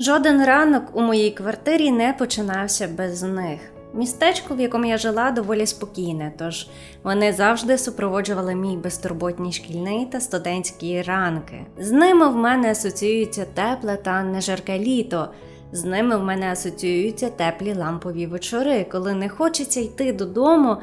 Жоден ранок у моїй квартирі не починався без них. Містечко, в якому я жила, доволі спокійне, тож вони завжди супроводжували мій безтурботні шкільний та студентські ранки. З ними в мене асоціюється тепле та нежарке літо. З ними в мене асоціюються теплі лампові вечори, коли не хочеться йти додому,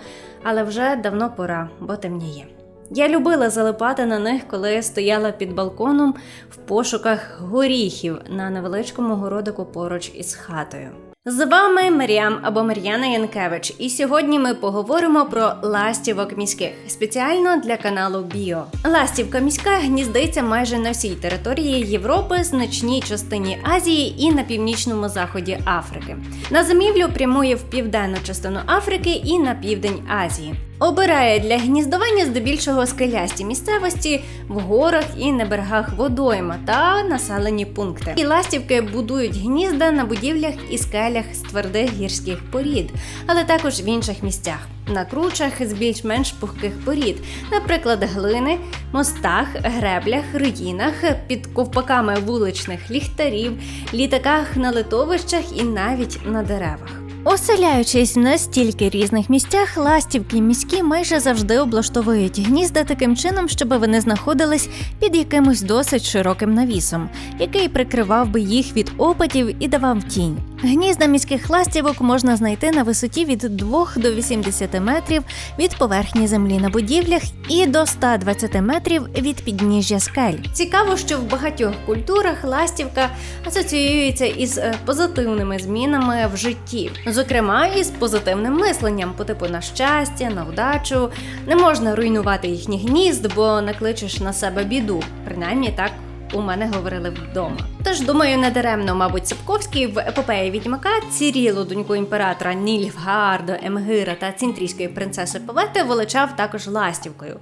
але вже давно пора, бо темніє. Я любила залипати на них, коли стояла під балконом в пошуках горіхів на невеличкому городику поруч із хатою. З вами Маріам або Мар'яна Янкевич, і сьогодні ми поговоримо про ластівок міських спеціально для каналу Біо. Ластівка міська гніздиться майже на всій території Європи, значній частині Азії і на північному заході Африки. На зимівлю прямує в південну частину Африки і на південь Азії. Обирає для гніздування здебільшого скелясті місцевості в горах і на берегах водойма та населені пункти. І ластівки будують гнізда на будівлях і скелях з твердих гірських порід, але також в інших місцях. На кручах з більш-менш пухких порід, наприклад, глини, мостах, греблях, руїнах, під ковпаками вуличних ліхтарів, літаках на литовищах і навіть на деревах. Оселяючись в настільки різних місцях, ластівки міські майже завжди облаштовують гнізда таким чином, щоб вони знаходились під якимось досить широким навісом, який прикривав би їх від опадів і давав тінь. Гнізда міських ластівок можна знайти на висоті від 2 до 80 метрів від поверхні землі на будівлях і до 120 метрів від підніжжя скель. Цікаво, що в багатьох культурах ластівка асоціюється із е, позитивними змінами в житті, зокрема із позитивним мисленням по типу на щастя, на вдачу. Не можна руйнувати їхні гнізд, бо накличеш на себе біду. Принаймні так у мене говорили вдома. Тож думаю, недаремно, мабуть, Сапковський в епопеї відьмака Цірілу, доньку імператора Нільфгардо, Емгира та цінтрійської принцеси Павети величав також ластівкою.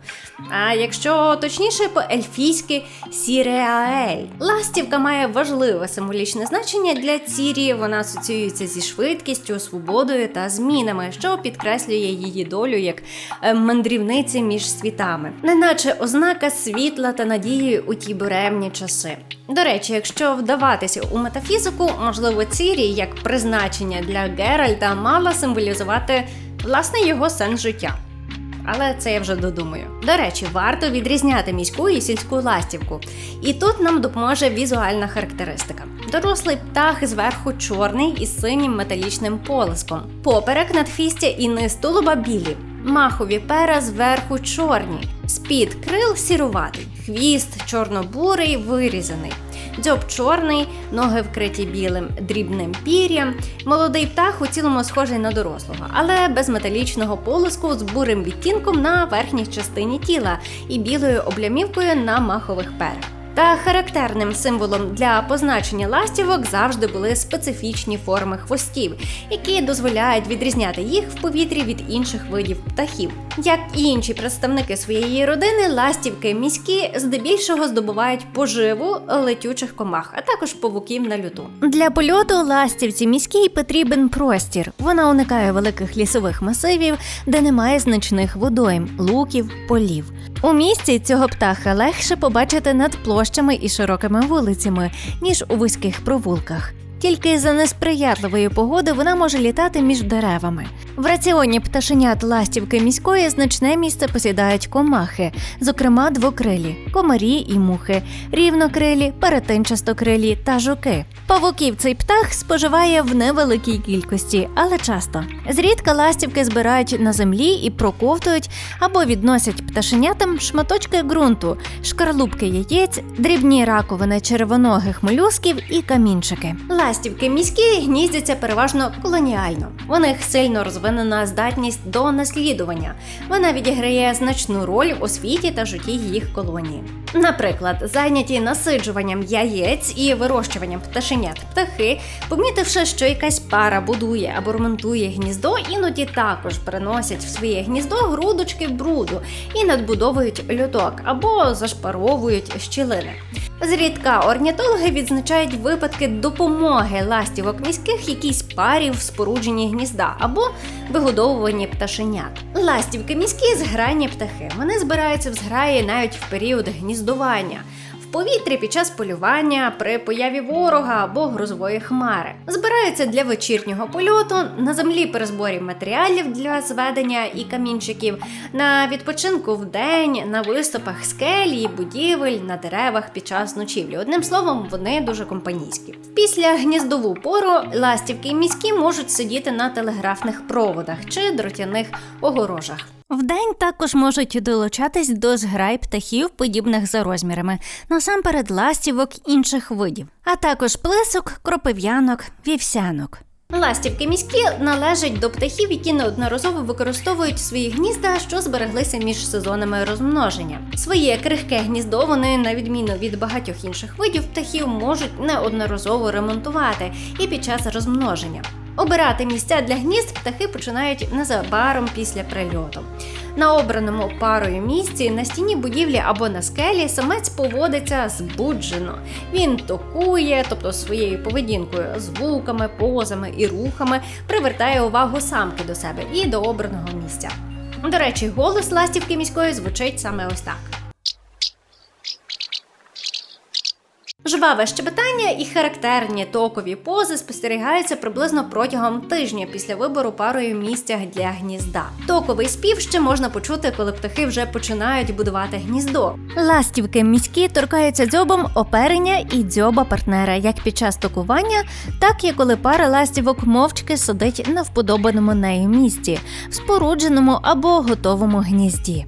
А якщо точніше, по ельфійськи Сіреаель. Ластівка має важливе символічне значення для Цірі. Вона асоціюється зі швидкістю, свободою та змінами, що підкреслює її долю як е, мандрівниці між світами, неначе ознака світла та надії у ті буремні часи. До речі, якщо вдаватися у метафізику, можливо, Цірі як призначення для Геральта мала символізувати власне його сенс життя. Але це я вже додумаю. До речі, варто відрізняти міську і сільську ластівку. І тут нам допоможе візуальна характеристика. Дорослий птах зверху чорний із синім металічним полиском. Поперек надфістя і низ тулуба білі. Махові пера зверху чорні, з-під крил сіруватий, хвіст чорно-бурий вирізаний, дзьоб чорний, ноги вкриті білим дрібним пір'ям. Молодий птах у цілому схожий на дорослого, але без металічного полиску з бурим відтінком на верхній частині тіла і білою облямівкою на махових перах. Та характерним символом для позначення ластівок завжди були специфічні форми хвостів, які дозволяють відрізняти їх в повітрі від інших видів птахів. Як і інші представники своєї родини, ластівки міські здебільшого здобувають поживу летючих комах, а також павуків на люту. Для польоту ластівці міській потрібен простір. Вона уникає великих лісових масивів, де немає значних водойм, луків, полів. У місті цього птаха легше побачити над площами і широкими вулицями, ніж у вузьких провулках. Тільки за несприятливої погоди вона може літати між деревами. В раціоні пташенят ластівки міської значне місце посідають комахи, зокрема двокрилі, комарі і мухи, рівнокрилі, перетинчастокрилі та жуки. Павуків цей птах споживає в невеликій кількості, але часто. Зрідка ластівки збирають на землі і проковтують або відносять пташенятам шматочки ґрунту, шкарлупки яєць, дрібні раковини червоногих молюсків і камінчики. Ластівки міські гніздяться переважно колоніально. У них сильно розвинена здатність до наслідування. Вона відіграє значну роль у освіті та житті їх колонії. Наприклад, зайняті насиджуванням яєць і вирощуванням пташенят птахи, помітивши, що якась пара будує або ремонтує гніздо, іноді також приносять в своє гніздо грудочки бруду і надбудовують льоток або зашпаровують щілини. Зрідка орнітологи відзначають випадки допомоги ластівок міських якійсь парі в спорудженні гнізда або вигодовуванні пташенят. Ластівки міські зграйні птахи. Вони збираються в зграї навіть в період гніздування. Повітрі під час полювання, при появі ворога або грозової хмари. Збираються для вечірнього польоту на землі при зборі матеріалів для зведення і камінчиків, на відпочинку в день, на виступах скелі, будівель, на деревах під час ночівлі. Одним словом, вони дуже компанійські. Після гніздову пору ластівки міські можуть сидіти на телеграфних проводах чи дротяних огорожах. Вдень також можуть долучатись до зграй птахів, подібних за розмірами, насамперед ластівок інших видів, а також плесок, кропив'янок, вівсянок. Ластівки міські належать до птахів, які неодноразово використовують свої гнізда, що збереглися між сезонами розмноження. Своє крихке гніздо вони, на відміну від багатьох інших видів птахів, можуть неодноразово ремонтувати і під час розмноження. Обирати місця для гнізд птахи починають незабаром після прильоту. На обраному парою місці на стіні будівлі або на скелі самець поводиться збуджено. Він токує, тобто своєю поведінкою, звуками, позами і рухами привертає увагу самки до себе і до обраного місця. До речі, голос ластівки міської звучить саме ось так. Жваве щебетання і характерні токові пози спостерігаються приблизно протягом тижня після вибору парою місця для гнізда. Токовий спів ще можна почути, коли птахи вже починають будувати гніздо. Ластівки міські торкаються дзьобом оперення і дзьоба партнера як під час токування, так і коли пара ластівок мовчки сидить на вподобаному нею місці, в спорудженому або готовому гнізді.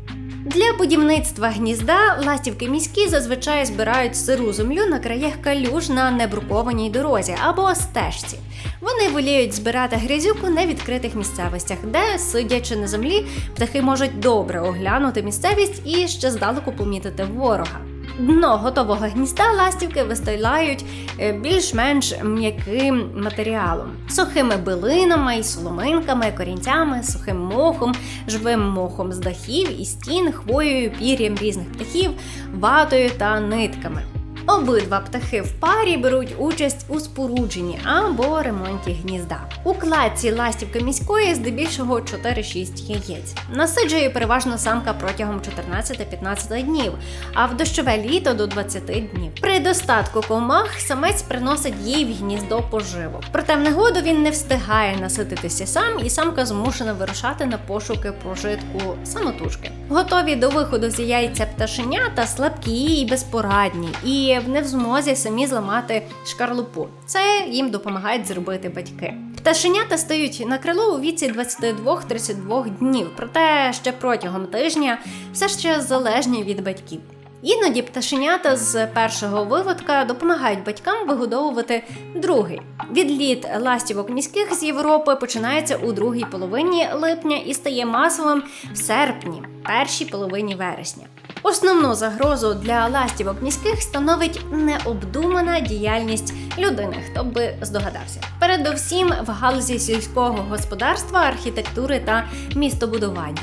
Для будівництва гнізда ластівки міські зазвичай збирають сиру землю на краях калюж на небрукованій дорозі або стежці. Вони воліють збирати грязюку на відкритих місцевостях, де, сидячи на землі, птахи можуть добре оглянути місцевість і ще здалеку помітити ворога. Дно готового гнізда ластівки вистайлають е, більш-менш м'яким матеріалом, сухими билинами соломинками, корінцями, сухим мохом, живим мохом з дахів і стін, хвоєю, пір'ям різних птахів, ватою та нитками. Обидва птахи в парі беруть участь у спорудженні або ремонті гнізда. У кладці ластівки міської здебільшого 4-6 яєць. Насиджує переважно самка протягом 14-15 днів, а в дощове літо до 20 днів. При достатку комах самець приносить їй в гніздо поживу. Проте в негоду він не встигає насититися сам, і самка змушена вирушати на пошуки прожитку самотужки. Готові до виходу з яйця пташенята слабкі і безпорадні, і не в змозі самі зламати шкарлупу. Це їм допомагають зробити батьки. Пташенята стають на крило у віці 22-32 днів, проте ще протягом тижня все ще залежні від батьків. Іноді пташенята з першого виводка допомагають батькам вигодовувати другий. Відліт ластівок міських з Європи починається у другій половині липня і стає масовим в серпні, першій половині вересня. Основну загрозу для ластівок міських становить необдумана діяльність людини, хто би здогадався. Передовсім в галузі сільського господарства, архітектури та містобудування.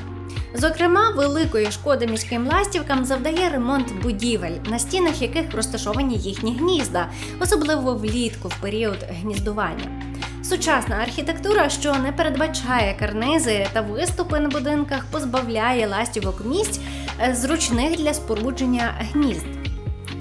Зокрема, великої шкоди міським ластівкам завдає ремонт будівель, на стінах яких розташовані їхні гнізда, особливо влітку в період гніздування. Сучасна архітектура, що не передбачає карнизи та виступи на будинках, позбавляє ластівок місць зручних для спорудження гнізд.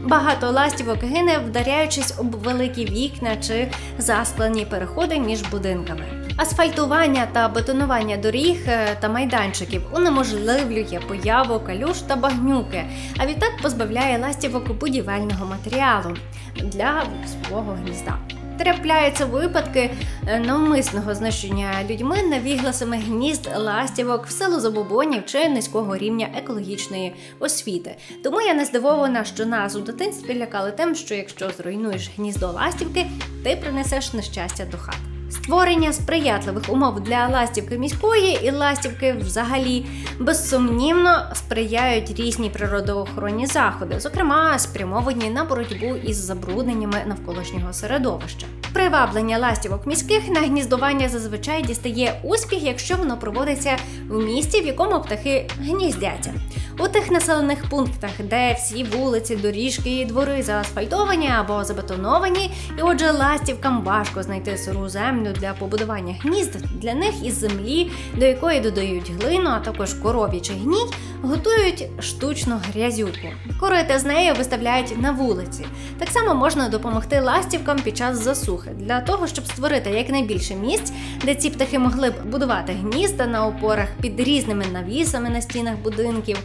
Багато ластівок гине, вдаряючись об великі вікна чи засклені переходи між будинками. Асфальтування та бетонування доріг е, та майданчиків унеможливлює появу калюш та багнюки, а відтак позбавляє ластівок будівельного матеріалу для свого гнізда. Трапляються випадки е, навмисного знищення людьми навігласами гнізд ластівок в село забобонів чи низького рівня екологічної освіти. Тому я не здивована, що нас у дитинстві лякали тим, що якщо зруйнуєш гніздо ластівки, ти принесеш нещастя до хати. Створення сприятливих умов для ластівки міської і ластівки взагалі безсумнівно сприяють різні природоохоронні заходи, зокрема спрямовані на боротьбу із забрудненнями навколишнього середовища. Приваблення ластівок міських на гніздування зазвичай дістає успіх, якщо воно проводиться в місті, в якому птахи гніздяться. У тих населених пунктах, де всі вулиці, доріжки і двори заасфальтовані або забетоновані, і отже, ластівкам важко знайти сиру землю для побудування гнізд. Для них із землі, до якої додають глину, а також коров'ячий гній, готують штучну грязюку. Корити з нею виставляють на вулиці. Так само можна допомогти ластівкам під час засухи для того, щоб створити якнайбільше місць, де ці птахи могли б будувати гнізда на опорах під різними навісами на стінах будинків,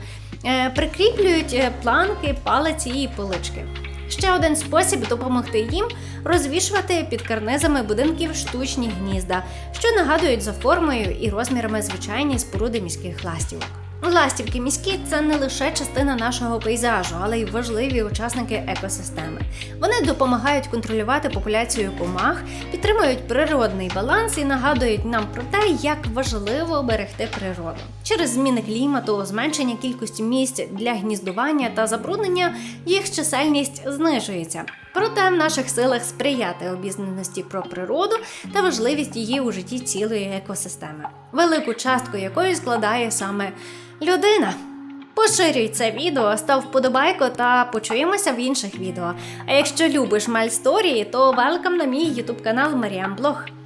прикріплюють е, планки, палиці і полички. Ще один спосіб допомогти їм розвішувати під карнизами будинків штучні гнізда, що нагадують за формою і розмірами звичайні споруди міських ластівок. Ластівки міські це не лише частина нашого пейзажу, але й важливі учасники екосистеми. Вони допомагають контролювати популяцію комах, підтримують природний баланс і нагадують нам про те, як важливо берегти природу. Через зміни клімату, зменшення кількості місць для гніздування та забруднення їх чисельність знижується. Проте в наших силах сприяти обізнаності про природу та важливість її у житті цілої екосистеми, велику частку якої складає саме людина. Поширюй це відео, став вподобайку та почуємося в інших відео. А якщо любиш мальсторії, то велкам на мій ютуб канал Маріам Блог.